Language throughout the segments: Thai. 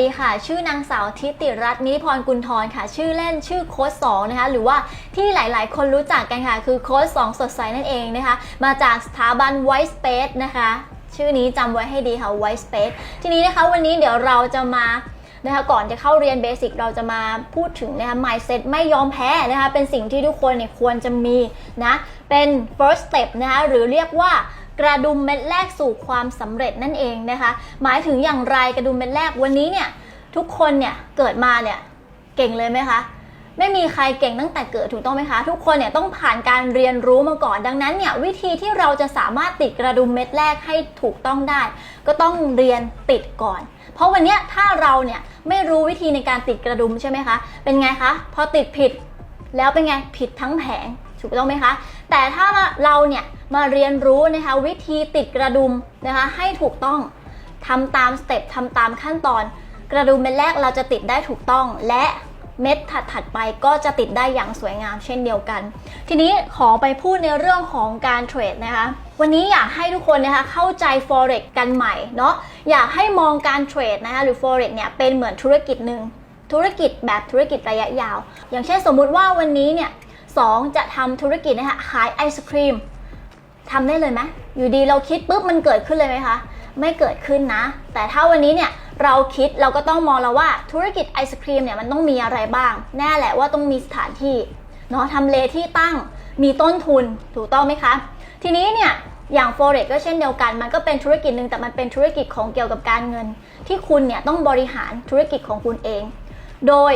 ดีค่ะ ชื่อนางสาวทิติรัตน์นิพรกุลทรค่ะ ชื่อเล่นชื่อโค้ดสองนะคะ หรือว่าที่หลายๆ คนรู้จักกันค่ะ คือโค้ดสองสดใสนั่นเองนะคะ มาจากสถาบัน White Space นะคะ ชื่อนี้จำไว้ให้ดีค่ะ White Space ทีนี้นะคะวันนี้เดี๋ยวเราจะมานะคะก่อนจะเข้าเรียนเบสิกเราจะมาพูดถึงนะคะ mindset ไม่ยอมแพ้นะคะ เป็นสิ่งที่ทุกคนเนี่ยควรจะมีนะ เป็น first step นะคะ หรือเรียกว่า กระดุมเม็ดแรกสู่ความสำเร็จนั่นเองนะคะ หมายถึงอย่างไรกระดุมเม็ดแรกวันนี้เนี่ยทุกคนเนี่ยเกิดมาเนี่ยเก่งเลยไหมคะไม่มีใครเก่งตั้งแต่เกิดถูกต้องไหมคะ ทุกคนเนี่ยต้องผ่านการเรียนรู้มาก่อน ดังนั้นเนี่ยวิธีที่เราจะสามารถติดกระดุมเม็ดแรกให้ถูกต้องได้ ก็ต้องเรียนติดก่อน เพราะวันนี้ถ้าเราเนี่ยไม่รู้วิธีในการติดกระดุมใช่ไหมคะ เป็นไงคะ พอติดผิดแล้วเป็นไงผิดทั้งแผงถูกต้องไหมคะ แต่ถ้าเราเนี่ย มาเรียนรู้นะคะวิธีติดกระดุมนะคะให้ถูกต้องทำตามสเต็ปทำตามขั้นตอน กระดุมเม็ดแรกเราจะติดได้ถูกต้อง และเม็ดถัดๆไปก็จะติดได้อย่างสวยงามเช่นเดียวกัน ทีนี้ขอไปพูดในเรื่องของการเทรดนะคะ วันนี้อยากให้ทุกคนนะคะเข้าใจ forex กันใหม่เนาะอยากให้มองการเทรดนะคะหรือ forex เนี่ยเป็นเหมือนธุรกิจหนึ่งธุรกิจแบบธุรกิจระยะยาว อย่างเช่นสมมุติว่าวันนี้เนี่ยสองจะทำธุรกิจนะคะขายไอศครีม ทำได้เลยไหมอยู่ดีเราคิดปุ๊บมันเกิดขึ้นเลยไหมคะ ไม่เกิดขึ้นนะ แต่ถ้าวันนี้เนี่ยเราคิดเราก็ต้องมองแล้วว่าธุรกิจไอศครีมเนี่ยมันต้องมีอะไรบ้าง แน่แหละว่าต้องมีสถานที่เนาะทำเลที่ตั้งมีต้นทุนถูกต้องไหมคะ ทีนี้เนี่ยอย่าง forex ก็เช่นเดียวกัน มันก็เป็นธุรกิจหนึ่งแต่มันเป็นธุรกิจของเกี่ยวกับการเงิน ที่คุณเนี่ยต้องบริหารธุรกิจของคุณเอง โดย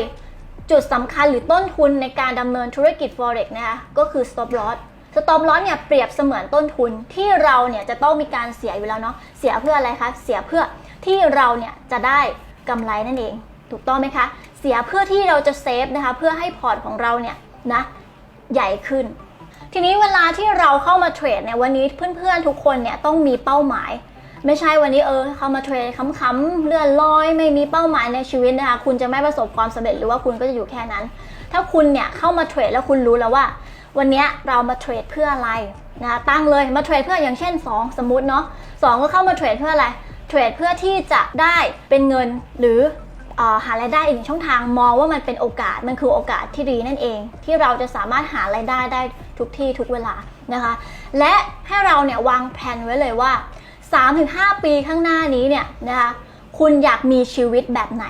จุดสำคัญหรือต้นทุนในการดำเนินธุรกิจ forex นะคะก็คือ stop loss stop loss เนี่ยเปรียบเสมือนต้นทุนที่เราเนี่ยจะต้องมีการเสียอยู่แล้วเนาะเสียเพื่ออะไรคะเสียเพื่อที่เราเนี่ยจะได้กำไรนั่นเอง ถูกต้องไหมคะเสียเพื่อที่เราจะเซฟนะคะเพื่อให้พอร์ตของเราเนี่ยนะใหญ่ขึ้น ทีนี้เวลาที่เราเข้ามาเทรดเนี่ยวันนี้เพื่อนๆทุกคนเนี่ยต้องมีเป้าหมายไม่ใช่วันนี้เออเข้ามาเทรดขำๆเลื่อนลอยไม่มีเป้าหมายในชีวิตนะคะคุณจะไม่ประสบความสำเร็จหรือว่าคุณก็จะอยู่แค่นั้น ถ้าคุณเนี่ยเข้ามาเทรดแล้วคุณรู้แล้วว่า วันนี้เรามาเทรดเพื่ออะไรนะคะตั้งเลยมาเทรดเพื่ออย่างเช่น 2 สมมติเนาะสก็เข้ามาเทรดเพื่ออะไรเทรดเพื่อที่จะได้เป็นเงินหรือหารายได้อีกหนึ่งช่องทางมองว่ามันเป็นโอกาสมันคือโอกาสที่ดีนั่นเอง ที่เราจะสามารถหารายได้ได้ทุกที่ทุกเวลานะคะ และให้เราเนี่ยวางแผนไว้เลยว่า 3-5 ปีข้างหน้านี้เนี่ยนะคะคุณอยากมีชีวิตแบบไหน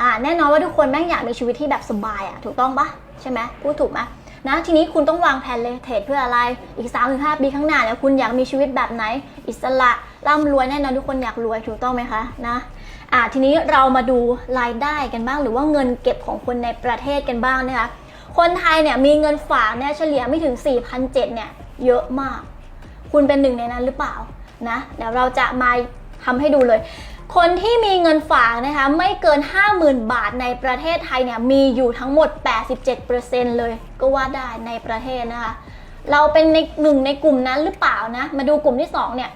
อ่าแน่นอนว่าทุกคนแม่งอยากมีชีวิตที่แบบสบายอะถูกต้องปะใช่ไหมพูดถูกไหม นะทีนี้คุณต้องวางแผนเลยเทรดเพื่ออะไรอีก 3-5 ปีข้างหน้าเนี่ยคุณอยากมีชีวิตแบบไหน อิสระร่ำรวยแน่นอนทุกคนอยากรวยถูกต้องไหมคะนะอ่าทีนี้เรามาดูรายได้กันบ้าง หรือว่าเงินเก็บของคนในประเทศกันบ้างนะคะคนไทยเนี่ยมีเงินฝากเนี่ยเฉลี่ยไม่ถึง4,700เนี่ยเยอะมาก คุณเป็นหนึ่งในนั้นหรือเปล่านะเดี๋ยวเราจะมาทำให้ดูเลย คนที่มีเงินฝากนะคะไม่เกิน 50,000 บาทในประเทศไทยเนี่ยมีอยู่ทั้งหมด 87%เลยก็ว่าได้ในประเทศนะคะ เราเป็นในหนึ่งในกลุ่มนั้นหรือเปล่านะ มาดูกลุ่มที่ 2 เนี่ย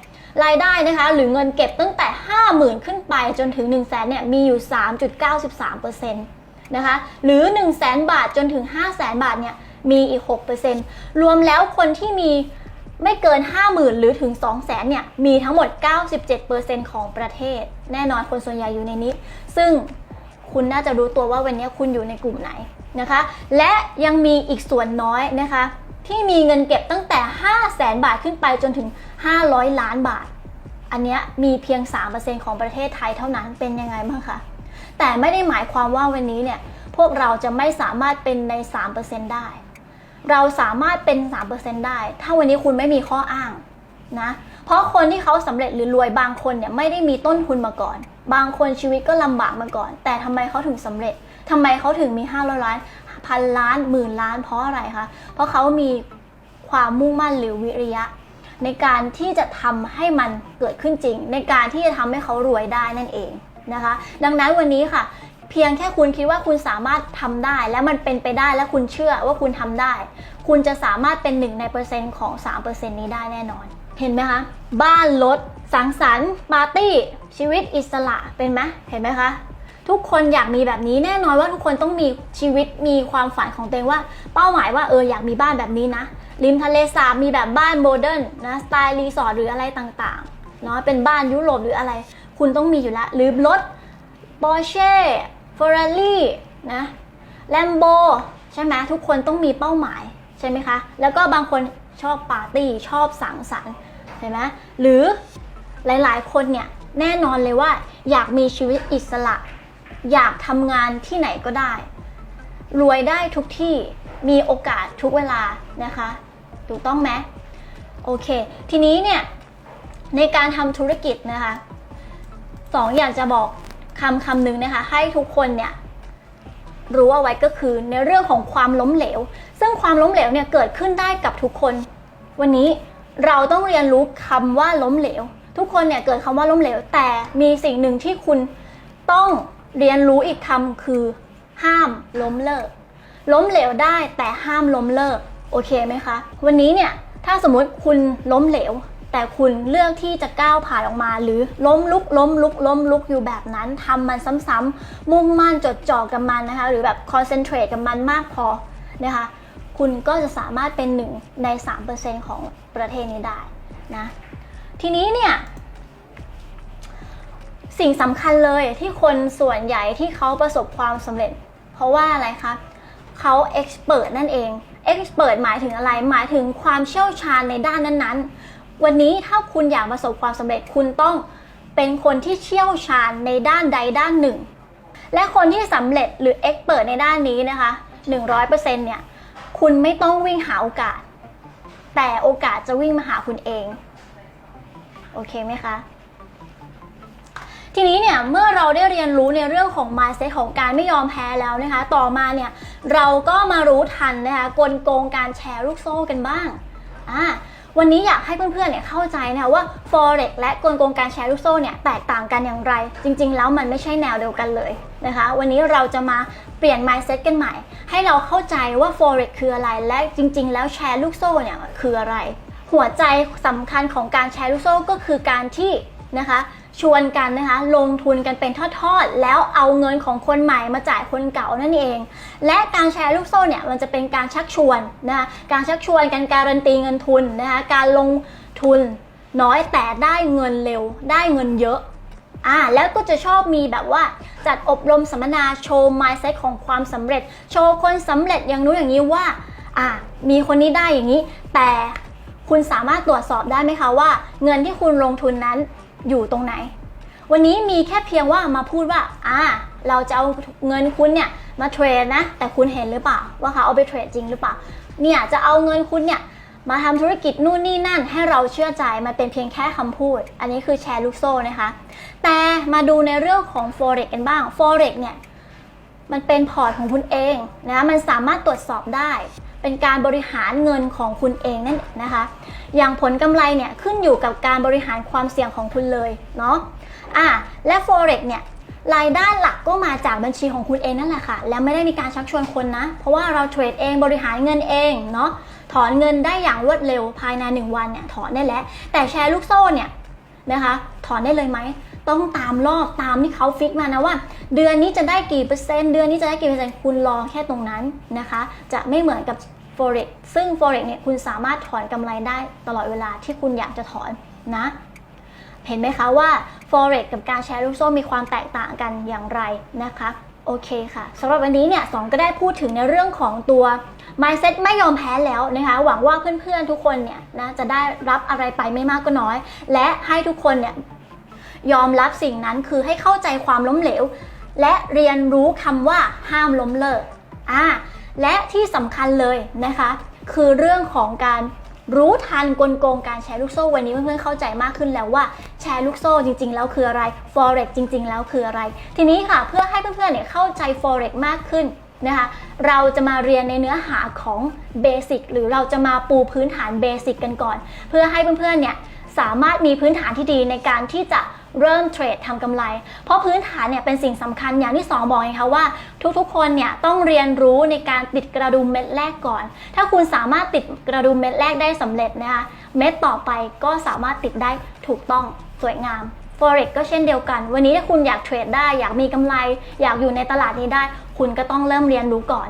รายได้นะคะหรือเงินเก็บตั้งแต่ 50,000 ขึ้นไปจนถึง 1 0 0 0 0แสนเนี่ยมีอยู่ 3.93%นะคะหรือ 1 0 0 0 0แสนบาทจนถึง 5 0 0แสนบาทเนี่ยมีอีก 6%รวมแล้วคนที่มี ไม่เกิน 50,000 หรือถึง 200,000เนี่ย มีทั้งหมด 97%ของประเทศ แน่นอนคนส่วนใหญ่อยู่ในนี้ ซึ่งคุณน่าจะรู้ตัวว่าวันนี้คุณอยู่ในกลุ่มไหนนะคะ และยังมีอีกส่วนน้อยนะคะ ที่มีเงินเก็บตั้งแต่ 500,000บาทขึ้นไปจนถึง 500 ล้านบาท อันเนี้ยมีเพียง 3%ของประเทศไทยเท่านั้นเป็นยังไงบ้างคะแต่ไม่ได้หมายความว่าวันนี้เนี่ยพวกเราจะไม่สามารถเป็นใน 3%ได้ เราสามารถเป็น 3%ได้ ถ้าวันนี้คุณไม่มีข้ออ้างนะ เพราะคนที่เขาสำเร็จหรือรวยบางคนเนี่ยไม่ได้มีต้นทุนมาก่อน บางคนชีวิตก็ลำบากมาก่อน แต่ทำไมเขาถึงสำเร็จทำไมเขาถึงมี 500 ล้านพันล้านหมื่นล้านเพราะอะไรคะ เพราะเขามีความมุ่งมั่นหรือวิริยะ ในการที่จะทำให้มันเกิดขึ้นจริง ในการที่จะทำให้เขารวยได้นั่นเองนะคะ ดังนั้นวันนี้ค่ะ พียงแค่คุณคิดว่าคุณสามารถทำได้ และมันเป็นไปได้และคุณเชื่อว่าคุณทำได้ คุณจะสามารถเป็นหนึ่งในเปอร์เซ็นต์ของ 3%นี้ได้แน่นอน เห็นไหมคะ บ้านรถสังสรรค์ปาร์ตี้ ชีวิตอิสระเป็นไหมเห็นไหมคะ ทุกคนอยากมีแบบนี้แน่นอนว่าทุกคนต้องมีชีวิตมีความฝันของตัวเองว่า เป้าหมายว่าเอออยากมีบ้านแบบนี้นะริมทะเลสาบมีแบบบ้านโมเดิร์นนะสไตล์รีสอร์ทหรืออะไรต่างๆเนาะเป็นบ้านยุโรปหรืออะไร คุณต้องมีอยู่แล้วหรือรถบอช Porsche Ferrari นะ Lambo ใช่ไหมทุกคนต้องมีเป้าหมายใช่ไหมคะ แล้วก็บางคนชอบปาร์ตี้ชอบสังสรรค์ใช่ไหมหรือหลายๆ คนเนี่ยแน่นอนเลยว่า อยากมีชีวิตอิสระ อยากทำงานที่ไหนก็ได้ รวยได้ทุกที่มีโอกาสทุกเวลานะคะ ถูกต้องไหมโอเค ทีนี้เนี่ยในการทำธุรกิจนะคะสองอยากจะบอก คำคำหนึ่งนะคะ ให้ทุกคนเนี่ยรู้เอาไว้ก็คือในเรื่องของความล้มเหลว ซึ่งความล้มเหลวเนี่ยเกิดขึ้นได้กับทุกคน วันนี้เราต้องเรียนรู้คำว่าล้มเหลว ทุกคนเนี่ยเกิดคำว่าล้มเหลว แต่มีสิ่งหนึ่งที่คุณต้องเรียนรู้อีกคำคือ ห้ามล้มเลิก ล้มเหลวได้แต่ห้ามล้มเลิก โอเคไหมคะ วันนี้เนี่ยถ้าสมมติคุณล้มเหลว แต่คุณเลือกที่จะก้าวผ่านออกมา หรือล้มลุกล้มลุกล้มลุกอยู่แบบนั้นทำมันซ้ำๆมุ่งมั่นจดจ่อกับมันนะคะ หรือแบบคอนเซนเทรตกับมันมากพอนะคะ คุณก็จะสามารถเป็นหนึ่งใน 3%ของประเทศนี้ได้นะ ทีนี้เนี่ยสิ่งสำคัญเลยที่คนส่วนใหญ่ที่เขาประสบความสำเร็จ เพราะว่าอะไรคะเขาเอ็กซ์เพรสนั่นเองเอ็กซ์เพรสหมายถึงอะไรหมายถึงความเชี่ยวชาญในด้านนั้นๆ วันนี้ถ้าคุณอยากประสบความสำเร็จคุณต้องเป็นคนที่เชี่ยวชาญในด้านใดด้านหนึ่ง และคนที่สำเร็จหรือเอ็กเพรสในด้านนี้นะคะ 100%เนี่ยคุณไม่ต้องวิ่งหาโอกาส แต่โอกาสจะวิ่งมาหาคุณเอง โอเคไหมคะทีนี้เนี่ยเมื่อเราได้เรียนรู้ในเรื่องของ mindset ของการไม่ยอมแพ้แล้วนะคะ ต่อมาเนี่ยเราก็มารู้ทันนะคะกลโกงการแชร์ลูกโซ่กันบ้างอ่า วันนี้อยากให้เพื่อนๆเนี่ยเข้าใจนะคะว่า forex และกลโกงการแชร์ลูกโซ่เนี่ยแตกต่างกันอย่างไร จริง ๆ แล้วมันไม่ใช่แนวเดียวกันเลยนะคะ วันนี้เราจะมาเปลี่ยน mindset กันใหม่ ให้เราเข้าใจว่า forex คืออะไร และจริง ๆ แล้วแชร์ลูกโซ่เนี่ยคืออะไร หัวใจสำคัญของการแชร์ลูกโซ่ก็คือการที่นะคะ ชวนกันนะคะ ลงทุนกันเป็นทอดๆ แล้วเอาเงินของคนใหม่มาจ่ายคนเก่านั่นเอง และการแชร์ลูกโซ่เนี่ยมันจะเป็นการชักชวนนะคะการชักชวนกันการันตีเงินทุนนะคะการลงทุนน้อยแต่ได้เงินเร็ว ได้เงินเยอะอ่าแล้วก็จะชอบมีแบบว่าจัดอบรมสัมมนาโชว์ mindset ของความสำเร็จ โชว์คนสำเร็จอย่างนู้นอย่างนี้ว่าอ่ามีคนนี้ได้อย่างนี้ แต่คุณสามารถตรวจสอบได้ไหมคะว่า เงินที่คุณลงทุนนั้น อยู่ตรงไหน วันนี้มีแค่เพียงว่ามาพูดว่าอ่าเราจะเอาเงินคุณเนี่ยมาเทรดนะ แต่คุณเห็นหรือเปล่า ว่าเขาเอาไปเทรดจริงหรือเปล่า เนี่ยจะเอาเงินคุณเนี่ยมาทำธุรกิจนู่นนี่นั่นให้เราเชื่อใจมันเป็นเพียงแค่คำพูด อันนี้คือแชร์ลูกโซ่นะคะ แต่มาดูในเรื่องของ forex กันบ้าง forex เนี่ยมันเป็นพอร์ตของคุณเองนะมันสามารถตรวจสอบได้ เป็นการบริหารเงินของคุณเองนั่นนะคะ อย่างผลกำไรเนี่ยขึ้นอยู่กับการบริหารความเสี่ยงของคุณเลยเนาะอะและ forex เนี่ยรายได้หลักก็มาจากบัญชีของคุณเองนั่นแหละค่ะ และไม่ได้มีการชักชวนคนนะ เพราะว่าเราเทรดเองบริหารเงินเองเนาะถอนเงินได้อย่างรวดเร็วภายใน 1 วันเนี่ยถอนได้แล้ว แต่แชร์ลูกโซ่เนี่ย นะคะ ถอนได้เลยไหม ต้องตามรอบตามที่เขาฟิกมานะว่า เดือนนี้จะได้กี่เปอร์เซ็นต์เดือนนี้จะได้กี่เปอร์เซ็นต์คุณรอแค่ตรงนั้นนะคะ จะไม่เหมือนกับ forex ซึ่ง forex เนี่ยคุณสามารถถอนกำไรได้ตลอดเวลาที่คุณอยากจะถอนนะเห็นไหมคะว่า forex กับการแชร์ลูกโซ่มีความแตกต่างกันอย่างไรนะคะ โอเคค่ะสำหรับวันนี้เนี่ยสองก็ได้พูดถึงในเรื่องของตัว mindset ไม่ยอมแพ้แล้วนะคะหวังว่าเพื่อนๆทุกคนเนี่ยนะจะได้รับอะไรไปไม่มากก็น้อย และให้ทุกคนเนี่ยยอมรับสิ่งนั้นคือให้เข้าใจความล้มเหลว และเรียนรู้คำว่าห้ามล้มเลิกอ่าและที่สำคัญเลยนะคะ คือเรื่องของการ รู้ทันกลโกงการแชร์ลูกโซ่วันนี้เพื่อนๆเข้าใจมากขึ้นแล้วว่าแชร์ลูกโซ่จริงๆแล้วคืออะไร forex จริง ๆ แล้วคืออะไร ทีนี้ค่ะเพื่อให้เพื่อนๆเนี่ยเข้าใจ forex มากขึ้นนะคะเราจะมาเรียนในเนื้อหาของเบสิกหรือเราจะมาปูพื้นฐานเบสิกกันก่อน เพื่อให้เพื่อนๆเนี่ย สามารถมีพื้นฐานที่ดีในการที่จะเริ่มเทรดทำกำไร เพราะพื้นฐานเนี่ยเป็นสิ่งสำคัญอย่างที่สองบอกไงคะว่า ทุกๆ คนเนี่ยต้องเรียนรู้ในการติดกระดุมเม็ดแรกก่อน ถ้าคุณสามารถติดกระดุมเม็ดแรกได้สำเร็จนะคะเม็ดต่อไปก็สามารถติดได้ถูกต้องสวยงาม Forex ก็เช่นเดียวกัน วันนี้ถ้าคุณอยากเทรดได้ อยากมีกำไร อยากอยู่ในตลาดนี้ได้ คุณก็ต้องเริ่มเรียนรู้ก่อน